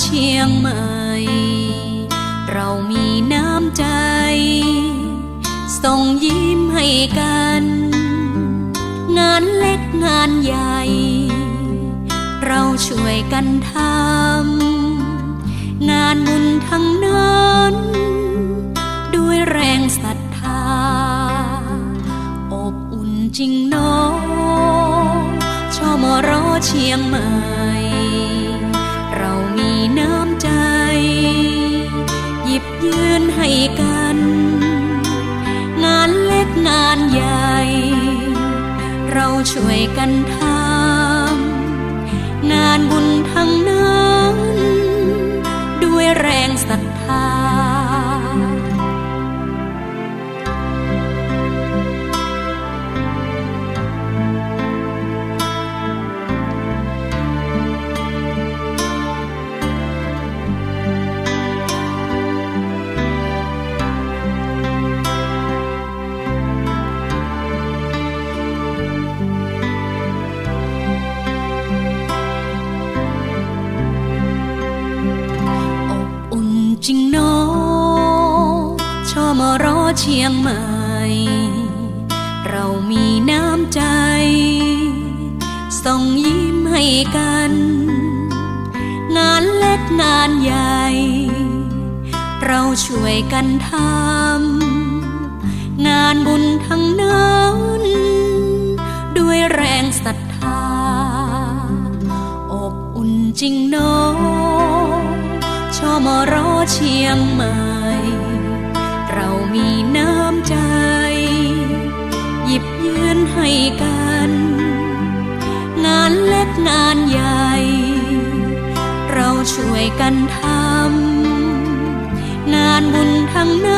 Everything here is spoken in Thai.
เชียงใหม่ เรามีน้ำใจ ส่งยิ้มให้กัน งานเล็กงานใหญ่ เราช่วยกันทำงานบุญทั้งนั้น ด้วยแรงศรัทธา อบอุ่นจริงน้องชอมรอเชียงใหม่ งานใหญ่ เราช่วยกันทำงานบุญท จริงน้อชอมรอเชียงใหม่ เรามีน้ำใจ ส่งยิ้มให้กัน งานเล็กงานใหญ่ เราช่วยกันทำงานบุญทั้งนั้นด้วยแรงศรัทธา อบอุ่นจริงน้อ ชอมรอเชียงใหม่ เรามีน้ำใจ หยิบยืนให้กัน งานเล็กงานใหญ่ เราช่วยกันทำงานบุญทั้งนั้น